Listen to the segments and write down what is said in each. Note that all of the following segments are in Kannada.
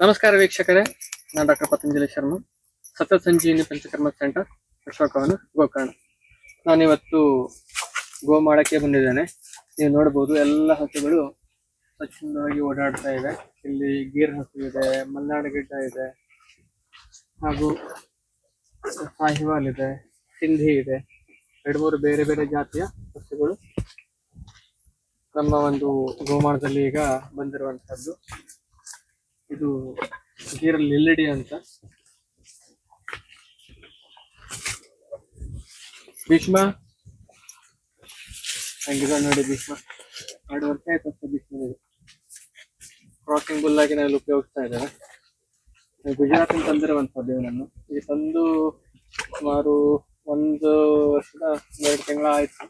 ನಮಸ್ಕಾರ ವೀಕ್ಷಕರೇ, ನಾನು ಡಾಕ್ಟರ್ ಪತಂಜಲಿ ಶರ್ಮಾ ಸತ್ಯ ಸಂಜೀವಿನಿ ಪಂಚಕರ್ಮ ಸೆಂಟರ್, ಅಶೋಕವನ ಗೋಕರ್ಣ. ನಾನಿವತ್ತು ಗೋಮಾಳಕ್ಕೆ ಬಂದಿದ್ದೇನೆ. ನೀವು ನೋಡಬಹುದು ಎಲ್ಲ ಹಸುಗಳು ಸ್ವಚ್ಛಂದವಾಗಿ ಓಡಾಡ್ತಾ ಇದೆ. ಇಲ್ಲಿ ಗೀರ್ ಹಸು ಇದೆ, ಮಲ್ನಾಡು ಗಿಡ್ಡ ಇದೆ, ಹಾಗೂ ಸಾಹಿವಾಲ್ ಇದೆ, ಸಿಂಧಿ ಇದೆ. ಎರಡು ಮೂರು ಬೇರೆ ಬೇರೆ ಜಾತಿಯ ಹಸುಗಳು ನಮ್ಮ ಒಂದು ಗೋಮಾಳದಲ್ಲಿ ಈಗ ಬಂದಿರುವಂತಹದ್ದು ಇದು ಗೀರಲ್ಲಿ ಎಲ್ಇಡಿ ಅಂತ. ಭೀಷ್ಮ? ಹಂಗಿದ ನೋಡಿ ಭೀಷ್ಮ. ಎರಡು ವರ್ಷ ಆಯ್ತು ಅಷ್ಟೇ ಭೀಷ್ಮ ಕ್ರಾಸಿಂಗ್ ಬುಲ್ ಆಗಿ ನಾವೆಲ್ಲ ಉಪಯೋಗಿಸ್ತಾ ಇದ್ದೇವೆ. ಗುಜರಾತ್ ತಂದಿರುವಂಥದ್ದು ಇವನನ್ನು. ಈಗ ತಂದು ಸುಮಾರು ಒಂದು ವರ್ಷದ ಎರಡು ತಿಂಗಳ ಆಯ್ತು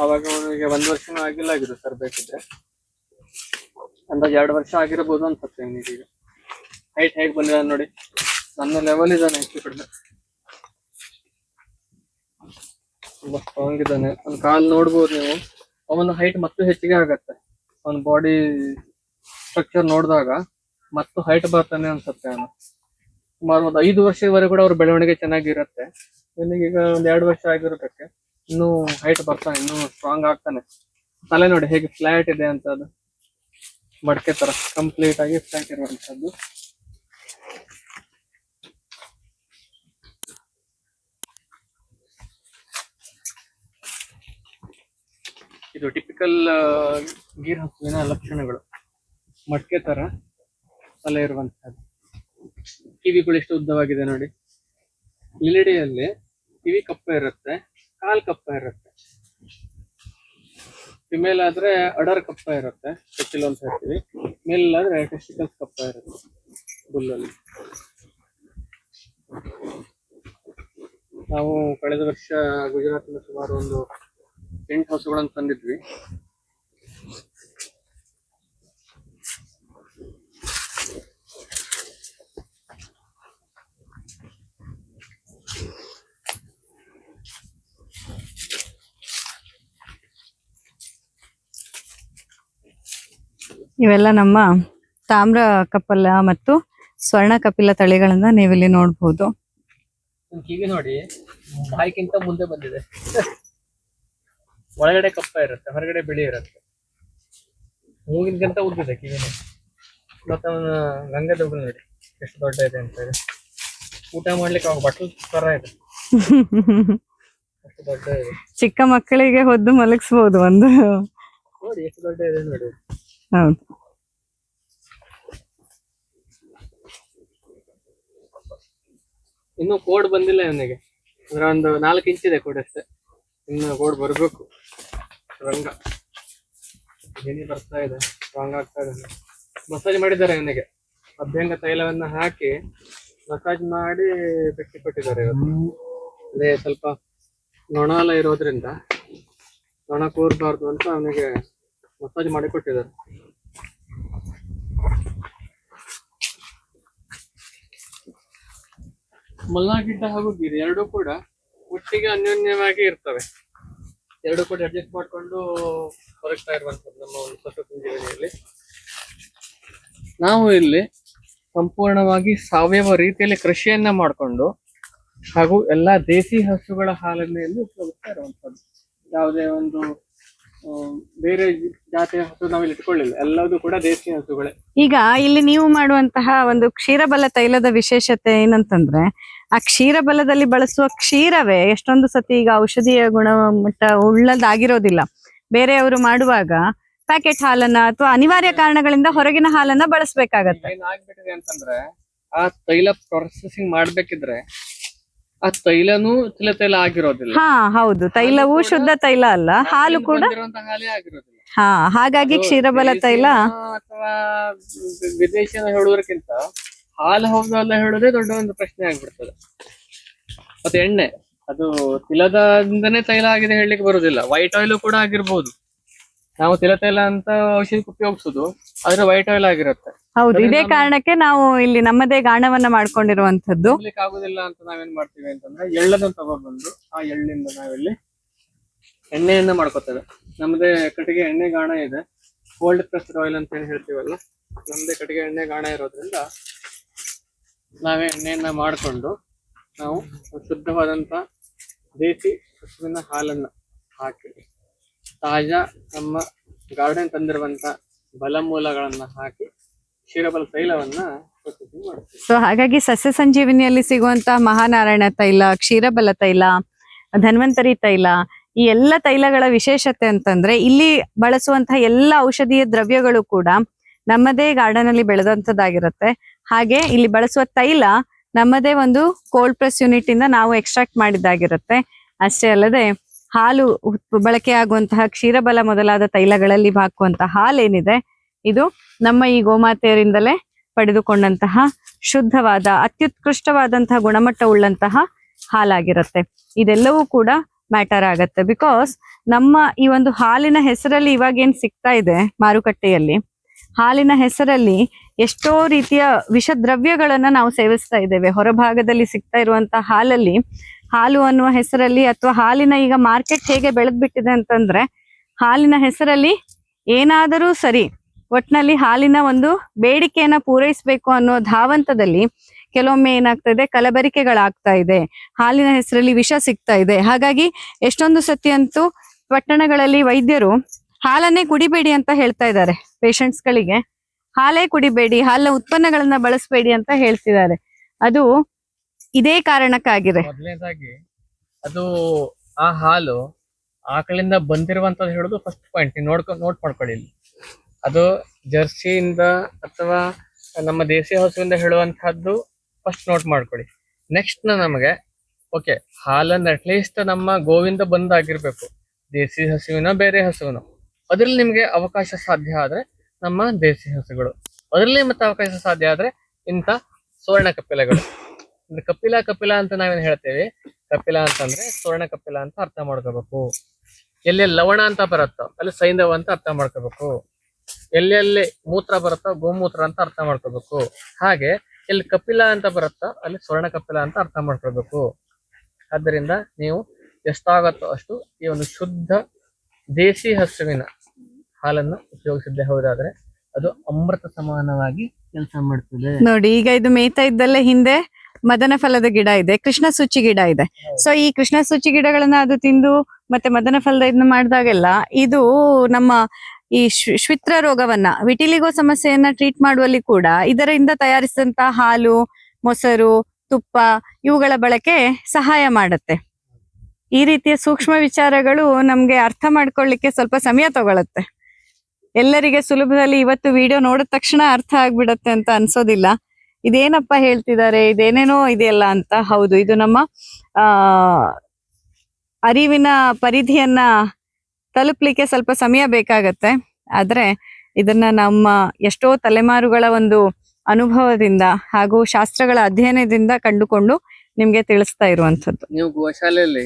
ಆವಾಗ ಅವನಿಗೆ ಒಂದು ವರ್ಷನೂ ಆಗಿಲ್ಲ ಆಗಿದೆ ಸರ್ ಬೇಕಿದ್ರೆ. ಅಂದಾಜು ಎರಡು ವರ್ಷ ಆಗಿರಬಹುದು ಅನ್ಸುತ್ತೆ ಈಗ. ಹೈಟ್ ಹೇಗೆ ಬಂದಿದೆ ನೋಡಿ. ನನ್ನ ಲೆವೆಲ್ ಇದ್ದಾನೆ ಹೆಚ್ಚು ಕಡಿಮೆ. ತುಂಬಾ ಸ್ಟ್ರಾಂಗ್ ಇದ್ದಾನೆ. ಅವ್ನ ಕಾಲ್ ನೋಡ್ಬೋದು ನೀವು. ಅವನ ಹೈಟ್ ಮತ್ತೆ ಹೆಚ್ಚಿಗೆ ಆಗತ್ತೆ. ಅವನ ಬಾಡಿ ಸ್ಟ್ರಕ್ಚರ್ ನೋಡಿದಾಗ ಮತ್ತು ಹೈಟ್ ಬರ್ತಾನೆ ಅನ್ಸುತ್ತೆ ಅವನು. ಸುಮಾರು ಒಂದು ಐದು ವರ್ಷದವರೆಗೂ ಕೂಡ ಅವ್ರ ಬೆಳವಣಿಗೆ ಚೆನ್ನಾಗಿರುತ್ತೆ. ಇವನಿಗೆ ಈಗ ಒಂದ್ ಎರಡು ವರ್ಷ ಆಗಿರೋದಕ್ಕೆ ಇನ್ನೂ ಹೈಟ್ ಬರ್ತಾನೆ, ಇನ್ನೂ ಸ್ಟ್ರಾಂಗ್ ಆಗ್ತಾನೆ. ತಲೆ ನೋಡಿ ಹೇಗೆ ಫ್ಲಾಟ್ ಇದೆ ಅಂತ ಅದು. ಮಡಕೆ ತರ ಕಂಪ್ಲೀಟ್ ಆಗಿ ಫ್ಲಾಟ್ ಇರುವಂತದ್ದು. ಇದು ಟಿಪಿಕಲ್ ಗೀರ್ ಹಸುವಿನ ಲಕ್ಷಣಗಳು. ಮಡಕೆ ತರ ತಲೆ ಇರುವಂತಹದ್ದು ಕಿವಿಗಳು ಎಷ್ಟು ಉದ್ದವಾಗಿದೆ ನೋಡಿ. ಇಲಿಡಿಯಲ್ಲಿ ಕಿವಿ ಕಪ್ಪ ಇರುತ್ತೆ, ಕಾಲ್ ಕಪ್ಪ ಇರುತ್ತೆ. ಫಿಮೇಲ್ ಆದ್ರೆ ಅಡರ್ ಕಪ್ಪ ಇರುತ್ತೆ. ಟೆಸ್ಟಿಲ್ ಅಂತ ಹೇಳ್ತೀವಿ. ಮೇಲ್ ಆದ್ರೆ ಟೆಸ್ಟಿಕಲ್ಸ್ ಕಪ್ಪ ಇರುತ್ತೆ. ಬುಲ್ಲಲ್ಲಿ ನಾವು ಕಳೆದ ವರ್ಷ ಗುಜರಾತ್ನ ಸುಮಾರು ಒಂದು ಎಂಟು ಹಸುಗಳನ್ನು ತಂದಿದ್ವಿ. ಇವೆಲ್ಲ ನಮ್ಮ ತಾಮ್ರ ಕಪಲ ಮತ್ತು ಸ್ವರ್ಣ ಕಪಿಲ ತಳಿಗಳನ್ನ ನೀವಿಲ್ಲಿ ನೋಡಬಹುದು ಕಿವಿ ನೋಡಿ ಬಾಯಿಗಿಂತ ಮುಂದೆ ಬಂದಿದೆ. ಒಳಗಡೆ ಕಪ್ಪ ಇರುತ್ತೆ ಹೊರಗಡೆ ಬಿಳಿ ಇರುತ್ತೆ. ಮೂಗಿನ್ಗಿಂತ ಉದ್ದಿದೆ ಕಿವಿನ. ಮತ್ತೆ ಅವನ ಗಂಗೆ ದೊಡ್ಡ ನೋಡಿ ಎಷ್ಟು ದೊಡ್ಡ ಇದೆ ಅಂತ ಹೇಳಿ. ಊಟ ಮಾಡ್ಲಿಕ್ಕೆ ಅವಾಗ ಬಟ್ಲು ತರ ಇದೆ. ಅಷ್ಟು ದೊಡ್ಡ ಇದೆ. ಚಿಕ್ಕ ಮಕ್ಕಳಿಗೆ ಹೊದ್ದು ಮಲಗಿಸ್ಬೋದು ಒಂದು. ನೋಡಿ ಎಷ್ಟು ದೊಡ್ಡ ಇದೆ ನೋಡಿ. ಹೌದು. ಇನ್ನು ಕೋಡ್ ಬಂದಿಲ್ಲ ಇವನಿಗೆ ಅಂದ್ರೆ ಒಂದು ನಾಲ್ಕು ಇಂಚ್ ಇದೆ ಕೋಡ್ ಅಷ್ಟೇ. ಇನ್ನು ಕೋಡ್ ಬರ್ಬೇಕು. ರಂಗ. ಗಿನಿ ಬರ್ತಾ ಇದೆ. ರಂಗ ಆಗ್ತಾ ಇದೆ. ಮಸಾಜ್ ಮಾಡಿದ್ದಾರೆ ಇವನಿಗೆ ಅಭ್ಯಂಗ ತೈಲವನ್ನ ಹಾಕಿ ಮಸಾಜ್ ಮಾಡಿ ಬೆಟ್ಟಿ ಕೊಟ್ಟಿದ್ದಾರೆ ಇವತ್ತು. ಅದೇ ಸ್ವಲ್ಪ ನೊಣ ಎಲ್ಲ ಇರೋದ್ರಿಂದ ನೊಣ ಕೂರ್ಬಾರ್ದು ಅಂತ ಅವನಿಗೆ ಮಸಾಜ್ ಮಾಡಿ ಕೊಟ್ಟಿದ್ದಾರೆ ಮಲ್ನಾಗಿಡ್ಡ ಹಾಗೂ ಗಿರಿ ಎರಡೂ ಕೂಡ ಒಟ್ಟಿಗೆ ಅನ್ಯೋನ್ಯವಾಗಿ ಇರ್ತವೆ. ಎರಡು ಕೂಡ ಅಡ್ಜಸ್ಟ್ ಮಾಡ್ಕೊಂಡು ಹೊರಗ್ತಾ ಇರುವಂತದ್ದು ನಮ್ಮ ಒಂದು ಸತತ ಜೀವನದಲ್ಲಿ ನಾವು ಇಲ್ಲಿ ಸಂಪೂರ್ಣವಾಗಿ ಸಾವಯವ ರೀತಿಯಲ್ಲಿ ಕೃಷಿಯನ್ನ ಮಾಡಿಕೊಂಡು ಹಾಗೂ ಎಲ್ಲಾ ದೇಸಿ ಹಸುಗಳ ಹಾಲನ್ನು ಇಲ್ಲಿ ಉಪಯೋಗಿಸ್ತಾ ಇರುವಂತದ್ದು ಯಾವುದೇ ಒಂದು ಬೇರೆ ಜಾತಿಯ ಹಸು ನಾವಿಲ್ಲಿ ಇಟ್ಕೊಳ್ಳಿಲ್ಲ. ಎಲ್ಲದೂ ಕೂಡ ದೇಸಿ ಹಸುಗಳೇ. ಈಗ ಇಲ್ಲಿ ನೀವು ಮಾಡುವಂತಹ ಒಂದು ಕ್ಷೀರಬಲ ತೈಲದ ವಿಶೇಷತೆ ಏನಂತಂದ್ರೆ ಆ ಕ್ಷೀರಬಲದಲ್ಲಿ ಬಳಸುವ ಕ್ಷೀರವೇ ಎಷ್ಟೊಂದು ಸತಿ ಈಗ ಔಷಧೀಯ ಗುಣಮಟ್ಟ ಉಳ್ಳದಾಗಿರೋದಿಲ್ಲ. ಬೇರೆಯವರು ಮಾಡುವಾಗ ಪ್ಯಾಕೆಟ್ ಹಾಲನ್ನ ಅಥವಾ ಅನಿವಾರ್ಯ ಕಾರಣಗಳಿಂದ ಹೊರಗಿನ ಹಾಲನ್ನ ಬಳಸಬೇಕಾಗತ್ತೆ. ಏನಾಗ್ಬಿಟ್ಟಿದೆ ಅಂತಂದ್ರೆ ಆ ತೈಲ ಪ್ರೊಸೆಸಿಂಗ್ ಮಾಡ್ಬೇಕಿದ್ರೆ ಆ ತೈಲನೂ ತಿಲ ತೈಲ ಆಗಿರೋದಿಲ್ಲ. ಹಾ ಹೌದು. ತೈಲವು ಶುದ್ಧ ತೈಲ ಅಲ್ಲ. ಹಾಲು ಕೂಡ ಬಂದಿರುವಂತ ಹಾಲೇ ಆಗಿರೋದಿಲ್ಲ. ಹಾ ಹಾಗಾಗಿ ಕ್ಷೀರಬಲ ತೈಲ. ಅಥವಾ ವಿದೇಶಿಯನ್ನ ಹೇಳುವುದಕ್ಕಿಂತ ಹಾಲು ಹೌದು ಅಲ್ಲ ಹೇಳೋದೇ ದೊಡ್ಡ ಒಂದು ಪ್ರಶ್ನೆ ಆಗ್ಬಿಡ್ತದೆ. ಮತ್ತೆ ಎಣ್ಣೆ ಅದು ತಿಲದಿಂದನೇ ತೈಲ ಆಗಿದೆ ಹೇಳಲಿಕ್ಕೆ ಬರುದಿಲ್ಲ. ವೈಟ್ ಆಯಿಲ್ ಕೂಡ ಆಗಿರ್ಬೋದು. ನಾವು ತಿಲ ತೈಲ ಅಂತ ಔಷಧಿ ಉಪಯೋಗಿಸುದು ಆದ್ರೆ ವೈಟ್ ಆಯಿಲ್ ಆಗಿರುತ್ತೆ. ಹೌದು ಇದೇ ಕಾರಣಕ್ಕೆ ನಾವು ಇಲ್ಲಿ ನಮ್ಮದೇ ಗಾಣವನ್ನ ಮಾಡ್ಕೊಂಡಿರುವಂತದ್ದು ಆಗುದಿಲ್ಲ ಅಂತ ನಾವೇನ್ ಮಾಡ್ತೀವಿ ಅಂತಂದ್ರೆ ಎಳ್ಳನ್ನು ತಗೊಂಡ್ಬಂದು ಆ ಎಳ್ಳಿಂದ ನಾವಿಲ್ಲಿ ಎಣ್ಣೆಯನ್ನ ಮಾಡ್ಕೊತೇವೆ. ನಮ್ದೇ ಕಟ್ಟಿಗೆ ಎಣ್ಣೆ ಗಾಣ ಇದೆ. ಕೋಲ್ಡ್ ಪ್ರೆಸ್ಡ್ ಆಯಿಲ್ ಅಂತ ಏನ್ ಹೇಳ್ತೀವಲ್ಲ ನಮ್ದೇ ಕಟ್ಟಿಗೆ ಎಣ್ಣೆ ಗಾಣ ಇರೋದ್ರಿಂದ ನಾವೇ ಎಣ್ಣೆಯನ್ನ ಮಾಡಿಕೊಂಡು ನಾವು ಶುದ್ಧವಾದಂತ ದೇಸಿ ಹಸುವಿನ ಹಾಲನ್ನ ಹಾಕಿ ತಾಜಾ ನಮ್ಮ ಗಾರ್ಡನ್ ತಂದಿರುವಂತ ಬಲಮೂಲಗಳನ್ನ ಹಾಕಿ ಸೊ ಹಾಗಾಗಿ ಸಸ್ಯ ಸಂಜೀವಿನಿಯಲ್ಲಿ ಸಿಗುವಂತ ಮಹಾನಾರಾಯಣ ತೈಲ, ಕ್ಷೀರಬಲ ತೈಲ, ಧನ್ವಂತರಿ ತೈಲ, ಈ ಎಲ್ಲ ತೈಲಗಳ ವಿಶೇಷತೆ ಅಂತಂದ್ರೆ ಇಲ್ಲಿ ಬಳಸುವಂತಹ ಎಲ್ಲ ಔಷಧೀಯ ದ್ರವ್ಯಗಳು ಕೂಡ ನಮ್ಮದೇ ಗಾರ್ಡನ್ ಅಲ್ಲಿ ಬೆಳೆದಂತದ್ದಾಗಿರುತ್ತೆ ಹಾಗೆ ಇಲ್ಲಿ ಬಳಸುವ ತೈಲ ನಮ್ಮದೇ ಒಂದು ಕೋಲ್ಡ್ ಪ್ರೆಸ್ ಯೂನಿಟ್ ಇಂದ ನಾವು ಎಕ್ಸ್ಟ್ರಾಕ್ಟ್ ಮಾಡಿದ್ದಾಗಿರುತ್ತೆ. ಅಷ್ಟೇ ಅಲ್ಲದೆ ಹಾಲು ಬಳಕೆ ಆಗುವಂತಹ ಕ್ಷೀರಬಲ ಮೊದಲಾದ ತೈಲಗಳಲ್ಲಿ ಹಾಕುವಂತಹ ಹಾಲೇನಿದೆ ಇದು ನಮ್ಮ ಈ ಗೋಮಾತೆಯರಿಂದಲೇ ಪಡೆದುಕೊಂಡಂತಹ ಶುದ್ಧವಾದ, ಅತ್ಯುತ್ಕೃಷ್ಟವಾದಂತಹ ಗುಣಮಟ್ಟ ಉಳ್ಳಂತಹ ಹಾಲಾಗಿರುತ್ತೆ. ಇದೆಲ್ಲವೂ ಕೂಡ ಮ್ಯಾಟರ್ ಆಗತ್ತೆ. ಬಿಕಾಸ್ ನಮ್ಮ ಈ ಒಂದು ಹಾಲಿನ ಹೆಸರಲ್ಲಿ ಇವಾಗ ಏನ್ ಸಿಗ್ತಾ ಇದೆ ಮಾರುಕಟ್ಟೆಯಲ್ಲಿ, ಹಾಲಿನ ಹೆಸರಲ್ಲಿ ಎಷ್ಟೋ ರೀತಿಯ ವಿಷ ದ್ರವ್ಯಗಳನ್ನ ನಾವು ಸೇವಿಸ್ತಾ ಇದ್ದೇವೆ. ಹೊರಭಾಗದಲ್ಲಿ ಸಿಗ್ತಾ ಇರುವಂತಹ ಹಾಲಲ್ಲಿ, ಹಾಲು ಅನ್ನುವ ಹೆಸರಲ್ಲಿ ಅಥವಾ ಹಾಲಿನ ಈಗ ಮಾರ್ಕೆಟ್ ಹೇಗೆ ಬೆಳೆದ್ಬಿಟ್ಟಿದೆ ಅಂತಂದ್ರೆ, ಹಾಲಿನ ಹೆಸರಲ್ಲಿ ಏನಾದರೂ ಸರಿ ಒಟ್ನಲ್ಲಿ ಹಾಲಿನ ಒಂದು ಬೇಡಿಕೆಯನ್ನ ಪೂರೈಸಬೇಕು ಅನ್ನೋ ಧಾವಂತದಲ್ಲಿ ಕೆಲವೊಮ್ಮೆ ಏನಾಗ್ತಾ ಇದೆ? ಕಲಬೆರಿಕೆಗಳಾಗ್ತಾ ಇದೆ. ಹಾಲಿನ ಹೆಸರಲ್ಲಿ ವಿಷ ಸಿಗ್ತಾ ಇದೆ. ಹಾಗಾಗಿ ಎಷ್ಟೊಂದು ಸತಿ ಅಂತೂ ಪಟ್ಟಣಗಳಲ್ಲಿ ವೈದ್ಯರು ಹಾಲನ್ನೇ ಕುಡಿಬೇಡಿ ಅಂತ ಹೇಳ್ತಾ ಇದ್ದಾರೆ ಪೇಷಂಟ್ಸ್ ಗಳಿಗೆ ಹಾಲೇ ಕುಡಿಬೇಡಿ, ಹಾಲಿನ ಉತ್ಪನ್ನಗಳನ್ನ ಬಳಸಬೇಡಿ ಅಂತ ಹೇಳ್ತಿದ್ದಾರೆ. ಅದು ಇದೇ ಕಾರಣಕ್ಕಾಗಿದೆ. ಅದು ಆ ಹಾಲು ಆಕಳಿಂದ ಬಂದಿರುವಂತ ಹೇಳೋದು ಫಸ್ಟ್ ಪಾಯಿಂಟ್ ನೋಡ್ಕೊಂಡು ನೋಟ್ ಮಾಡ್ಕೊಳ್ಳಿ ಅದು ಜರ್ಸಿಯಿಂದ ಅಥವಾ ನಮ್ಮ ದೇಸಿ ಹಸುವಿಂದ ಹೇಳುವಂತಹದ್ದು ಫಸ್ಟ್ ನೋಟ್ ಮಾಡ್ಕೊಳ್ಳಿ. ನೆಕ್ಸ್ಟ್ ನಮಗೆ ಓಕೆ ಹಾಲನ್ನು ಅಟ್ಲೀಸ್ಟ್ ನಮ್ಮ ಗೋವಿಂದ ಬಂದಾಗಿರ್ಬೇಕು. ದೇಸಿ ಹಸುವಿನ ಬೇರೆ ಹಸುವಿನ. ಅದ್ರಲ್ಲಿ ನಿಮಗೆ ಅವಕಾಶ ಸಾಧ್ಯ ಆದ್ರೆ ನಮ್ಮ ದೇಸಿ ಹಸುಗಳು. ಅದರಲ್ಲಿ ಮತ್ತೆ ಅವಕಾಶ ಸಾಧ್ಯ ಆದ್ರೆ ಇಂಥ ಸುವರ್ಣ ಕಪಿಲಗಳು. ಕಪಿಲ ಕಪಿಲ ಅಂತ ನಾವೇನು ಹೇಳ್ತೇವೆ? ಕಪಿಲ ಅಂತಂದ್ರೆ ಸುವರ್ಣ ಕಪಿಲ ಅಂತ ಅರ್ಥ ಮಾಡ್ಕೋಬೇಕು. ಎಲ್ಲಿ ಲವಣ ಅಂತ ಬರುತ್ತೋ, ಅಲ್ಲಿ ಸೈಂಧವ ಅಂತ ಅರ್ಥ ಮಾಡ್ಕೋಬೇಕು. ಎಲ್ಲೆಲ್ಲಿ ಮೂತ್ರ ಬರುತ್ತೋ ಗೋಮೂತ್ರ ಅಂತ ಅರ್ಥ ಮಾಡ್ಕೋಬೇಕು. ಹಾಗೆ ಎಲ್ಲಿ ಕಪಿಲ ಅಂತ ಬರುತ್ತೋ ಅಲ್ಲಿ ಸ್ವರ್ಣ ಕಪಿಲ ಅಂತ ಅರ್ಥ ಮಾಡ್ಕೋಬೇಕು. ಆದ್ದರಿಂದ ನೀವು ಎಷ್ಟಾಗತ್ತೋ ಅಷ್ಟು ಈ ಒಂದು ಶುದ್ಧ ದೇಸಿ ಹಸುವಿನ ಹಾಲನ್ನು ಉಪಯೋಗಿಸಿದ್ದೆ ಹೌದಾದ್ರೆ ಅದು ಅಮೃತ ಸಮಾನವಾಗಿ ಕೆಲಸ ಮಾಡ್ತದೆ. ನೋಡಿ ಈಗ ಇದು ಮೇಯ್ತಾ ಇದ್ದಲ್ಲೇ ಹಿಂದೆ ಮದನ ಫಲದ ಗಿಡ ಇದೆ ಕೃಷ್ಣ ಸೂಚಿ ಗಿಡ ಇದೆ. ಸೊ ಈ ಕೃಷ್ಣ ಸೂಚಿ ಗಿಡಗಳನ್ನ ಅದು ತಿಂದು ಮತ್ತೆ ಮದನ ಫಲದ ಇದನ್ನ ಮಾಡಿದಾಗೆಲ್ಲ ಇದು ನಮ್ಮ ಈ ಶ್ವ- ಶ್ವಿತ್ರ ರೋಗವನ್ನ, ವಿಟಿಲಿಗೋ ಸಮಸ್ಯೆಯನ್ನ ಟ್ರೀಟ್ ಮಾಡುವಲ್ಲಿ ಕೂಡ ಇದರಿಂದ ತಯಾರಿಸಿದಂತಹ ಹಾಲು, ಮೊಸರು, ತುಪ್ಪ ಇವುಗಳ ಬಳಕೆ ಸಹಾಯ ಮಾಡುತ್ತೆ. ಈ ರೀತಿಯ ಸೂಕ್ಷ್ಮ ವಿಚಾರಗಳು ನಮ್ಗೆ ಅರ್ಥ ಮಾಡ್ಕೊಳ್ಳಿಕ್ಕೆ ಸ್ವಲ್ಪ ಸಮಯ ತಗೊಳತ್ತೆ. ಎಲ್ಲರಿಗೆ ಸುಲಭದಲ್ಲಿ ಇವತ್ತು ವಿಡಿಯೋ ನೋಡಿದ ತಕ್ಷಣ ಅರ್ಥ ಆಗ್ಬಿಡತ್ತೆ ಅಂತ ಅನ್ಸೋದಿಲ್ಲ. ಇದೇನಪ್ಪ ಹೇಳ್ತಿದ್ದಾರೆ ಇದೇನೇನೋ ಇದೆಯಲ್ಲ ಅಂತ. ಹೌದು, ಇದು ನಮ್ಮ ಅರಿವಿನ ಪರಿಧಿಯನ್ನ ತಲುಪ್ಲಿಕ್ಕೆ ಸ್ವಲ್ಪ ಸಮಯ ಬೇಕಾಗತ್ತೆ. ಆದ್ರೆ ಇದನ್ನ ನಮ್ಮ ಎಷ್ಟೋ ತಲೆಮಾರುಗಳ ಒಂದು ಅನುಭವದಿಂದ ಹಾಗೂ ಶಾಸ್ತ್ರಗಳ ಅಧ್ಯಯನದಿಂದ ಕಂಡುಕೊಂಡು ನಿಮ್ಗೆ ತಿಳಿಸ್ತಾ ಇರುವಂತದ್ದು ನೀವು ಗೋಶಾಲೆಯಲ್ಲಿ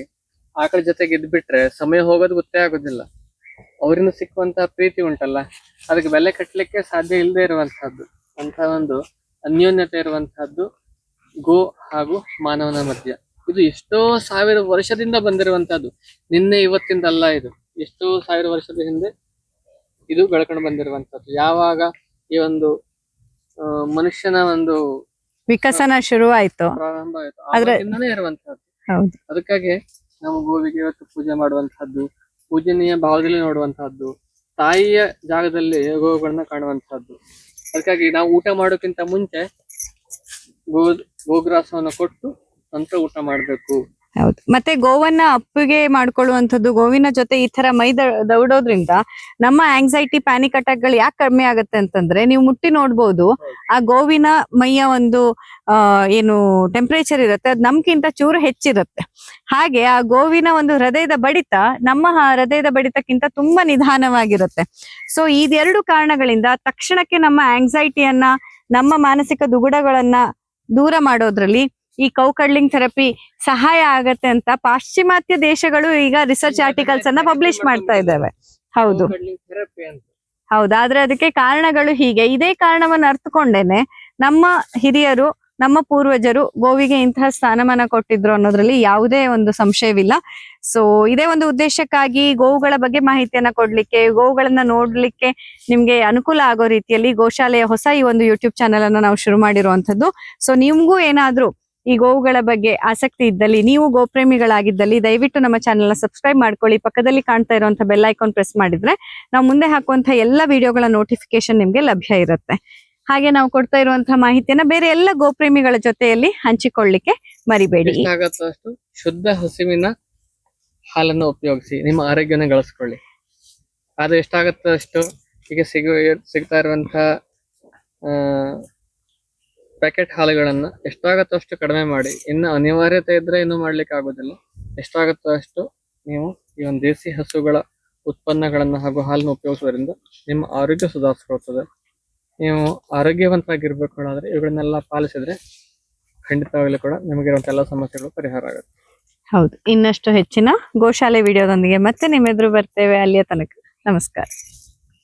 ಆಕಳ ಜೊತೆಗೆ ಇದ್ಬಿಟ್ರೆ ಸಮಯ ಹೋಗೋದು ಗೊತ್ತೇ ಆಗೋದಿಲ್ಲ. ಅವರಿಂದ ಸಿಕ್ಕುವಂತಹ ಪ್ರೀತಿ ಉಂಟಲ್ಲ, ಅದಕ್ಕೆ ಬೆಲೆ ಕಟ್ಟಲಿಕ್ಕೆ ಸಾಧ್ಯ ಇಲ್ಲದೆ ಇರುವಂತಹದ್ದು ಅಂತ ಒಂದು ಅನ್ಯೋನ್ಯತೆ ಇರುವಂತಹದ್ದು ಗೋ ಹಾಗೂ ಮಾನವನ ಮಧ್ಯ. ಇದು ಎಷ್ಟೋ ಸಾವಿರ ವರ್ಷದಿಂದ ಬಂದಿರುವಂತಹದ್ದು ನಿನ್ನೆ ಇವತ್ತಿಂದಲ್ಲ ಇದು. ಎಷ್ಟೋ ಸಾವಿರ ವರ್ಷದ ಹಿಂದೆ ಇದು ಬೆಳ್ಕೊಂಡು ಬಂದಿರುವಂತದ್ದು ಯಾವಾಗ ಈ ಒಂದು ಆ, ಮನುಷ್ಯನ ಒಂದು ವಿಕಸನ ಶುರು ಆಯ್ತು ಪ್ರಾರಂಭ ಆಯ್ತು. ಆದ್ರೆ- ಆವಾಗಿಂದನೇ ಇರುವಂತಹದ್ದು ಹೌದು. ಅದಕ್ಕಾಗಿ ನಾವು ಗೋವಿಗೆ ಇವತ್ತು ಪೂಜೆ ಮಾಡುವಂತಹದ್ದು ಪೂಜನೀಯ ಭಾವದಲ್ಲಿ ನೋಡುವಂತಹದ್ದು ತಾಯಿಯ ಜಾಗದಲ್ಲಿ ಗೋವುಗಳನ್ನ ಕಾಣುವಂತಹದ್ದು ಅದಕ್ಕಾಗಿ ನಾವು ಊಟ ಮಾಡೋಕ್ಕಿಂತ ಮುಂಚೆ ಗೋ ಗೋಗ್ರಾಸವನ್ನು ಕೊಟ್ಟು ನಂತರ ಊಟ ಮಾಡಬೇಕು. ಹೌದು. ಮತ್ತೆ ಗೋವನ್ನ ಅಪ್ಪಿಗೆ ಮಾಡ್ಕೊಳ್ಳುವಂಥದ್ದು, ಗೋವಿನ ಜೊತೆ ಈ ತರ ಮೈ ದೌಡೋದ್ರಿಂದ ನಮ್ಮ ಆಂಗ್ಸೈಟಿ ಪ್ಯಾನಿಕ್ ಅಟ್ಯಾಕ್ಗಳು ಯಾಕೆ ಕಡಿಮೆ ಆಗುತ್ತೆ ಅಂತಂದ್ರೆ ನೀವು ಮುಟ್ಟಿ ನೋಡ್ಬೋದು, ಆ ಗೋವಿನ ಮೈಯ ಒಂದು ಏನು ಟೆಂಪರೇಚರ್ ಇರುತ್ತೆ, ಅದು ನಮ್ಗಿಂತ ಚೂರು ಹೆಚ್ಚಿರುತ್ತೆ. ಹಾಗೆ ಆ ಗೋವಿನ ಒಂದು ಹೃದಯದ ಬಡಿತ ನಮ್ಮ ಹೃದಯದ ಬಡಿತಕ್ಕಿಂತ ತುಂಬಾ ನಿಧಾನವಾಗಿರುತ್ತೆ. ಸೊ ಇದೆರಡು ಕಾರಣಗಳಿಂದ ತಕ್ಷಣಕ್ಕೆ ನಮ್ಮ ಆಂಗ್ಸೈಟಿಯನ್ನ ನಮ್ಮ ಮಾನಸಿಕ ದುಗುಡಗಳನ್ನ ದೂರ ಮಾಡೋದ್ರಲ್ಲಿ ಈ ಕೌಕಡ್ಲಿಂಗ್ ಥೆರಪಿ ಸಹಾಯ ಆಗತ್ತೆ ಅಂತ ಪಾಶ್ಚಿಮಾತ್ಯ ದೇಶಗಳು ಈಗ ರಿಸರ್ಚ್ ಆರ್ಟಿಕಲ್ಸ್ ಅನ್ನ ಪಬ್ಲಿಷ್ ಮಾಡ್ತಾ ಇದ್ದಾವೆ. ಹೌದು. ಹೌದು ಆದ್ರೆ ಅದಕ್ಕೆ ಕಾರಣಗಳು ಹೀಗೆ. ಇದೇ ಕಾರಣವನ್ನು ಅರ್ಥಕೊಂಡೇನೆ ನಮ್ಮ ಹಿರಿಯರು ನಮ್ಮ ಪೂರ್ವಜರು ಗೋವಿಗೆ ಇಂತಹ ಸ್ಥಾನಮಾನ ಕೊಟ್ಟಿದ್ರು ಅನ್ನೋದ್ರಲ್ಲಿ ಯಾವುದೇ ಒಂದು ಸಂಶಯವಿಲ್ಲ. ಸೊ ಇದೇ ಒಂದು ಉದ್ದೇಶಕ್ಕಾಗಿ ಗೋವುಗಳ ಬಗ್ಗೆ ಮಾಹಿತಿಯನ್ನ ಕೊಡ್ಲಿಕ್ಕೆ ಗೋವುಗಳನ್ನ ನೋಡ್ಲಿಕ್ಕೆ ನಿಮ್ಗೆ ಅನುಕೂಲ ಆಗೋ ರೀತಿಯಲ್ಲಿ ಗೋಶಾಲೆಯ ಹೊಸ ಈ ಒಂದು ಯೂಟ್ಯೂಬ್ ಚಾನೆಲ್ ಅನ್ನ ನಾವು ಶುರು ಮಾಡಿರುವಂತದ್ದು ಸೊ ನಿಮ್ಗೂ ಏನಾದ್ರೂ ಈ ಗೋವುಗಳ ಬಗ್ಗೆ ಆಸಕ್ತಿ ಇದ್ದಲ್ಲಿ, ನೀವು ಗೋಪ್ರೇಮಿಗಳಾಗಿದ್ದಲ್ಲಿ, ದಯವಿಟ್ಟು ನಮ್ಮ ಚಾನೆಲ್ನ ಸಬ್ಸ್ಕ್ರೈಬ್ ಮಾಡ್ಕೊಳ್ಳಿ. ಪಕ್ಕದಲ್ಲಿ ಕಾಣ್ತಾ ಇರುವಂತಹ ಬೆಲ್ ಐಕಾನ್ ಪ್ರೆಸ್ ಮಾಡಿದ್ರೆ ನಾವು ಮುಂದೆ ಹಾಕುವಂತಹ ಎಲ್ಲ ವಿಡಿಯೋಗಳ ನೋಟಿಫಿಕೇಶನ್ ನಿಮ್ಗೆ ಲಭ್ಯ ಇರುತ್ತೆ. ಹಾಗೆ ನಾವು ಕೊಡ್ತಾ ಇರುವಂತಹ ಮಾಹಿತಿಯನ್ನ ಬೇರೆ ಎಲ್ಲ ಗೋಪ್ರೇಮಿಗಳ ಜೊತೆಯಲ್ಲಿ ಹಂಚಿಕೊಳ್ಳಿಕ್ಕೆ ಮರಿಬೇಡಿ. ಶುದ್ಧ ಹಸಿವಿನ ಹಾಲನ್ನು ಉಪಯೋಗಿಸಿ ನಿಮ್ಮ ಆರೋಗ್ಯನ ಗಳಿಸ್ಕೊಳ್ಳಿ ಅದು ಎಷ್ಟಾಗತ್ತೋ ಅಷ್ಟು ಈಗ ಸಿಗುವ ಸಿಗ್ತಾ ಇರುವಂತ ಪ್ಯಾಕೆಟ್ ಹಾಲುಗಳನ್ನ ಎಷ್ಟಾಗತ್ತೋ ಅಷ್ಟು ಕಡಿಮೆ ಮಾಡಿ, ಇನ್ನು ಅನಿವಾರ್ಯತೆ ಇದ್ರೆ ಇನ್ನು ಮಾಡ್ಲಿಕ್ಕೆ ಆಗೋದಿಲ್ಲ. ಎಷ್ಟಾಗತ್ತೋ ಅಷ್ಟು ನೀವು ಈ ಒಂದು ದೇಸಿ ಹಸುಗಳ ಉತ್ಪನ್ನಗಳನ್ನ ಹಾಗೂ ಹಾಲನ್ನು ಉಪಯೋಗಿಸೋದ್ರಿಂದ ನಿಮ್ಮ ಆರೋಗ್ಯ ಸುಧಾರಿಸ್ಕೊಳ್ತದೆ. ನೀವು ಆರೋಗ್ಯವಂತರಾಗಿರ್ಬೇಕು ಅನ್ನೋದ್ರೆ ಇವುಗಳನ್ನೆಲ್ಲ ಪಾಲಿಸಿದ್ರೆ ಖಂಡಿತವಾಗಲೂ ಕೂಡ ನಿಮಗೆ ಎಲ್ಲ ಸಮಸ್ಯೆಗಳು ಪರಿಹಾರ ಆಗುತ್ತೆ. ಹೌದು. ಇನ್ನಷ್ಟು ಹೆಚ್ಚಿನ ಗೋಶಾಲೆ ವಿಡಿಯೋದೊಂದಿಗೆ ಮತ್ತೆ ನಿಮ್ಮೆದುರು ಬರ್ತೇವೆ ಅಲ್ಲಿಯ ತನಕ. ನಮಸ್ಕಾರ.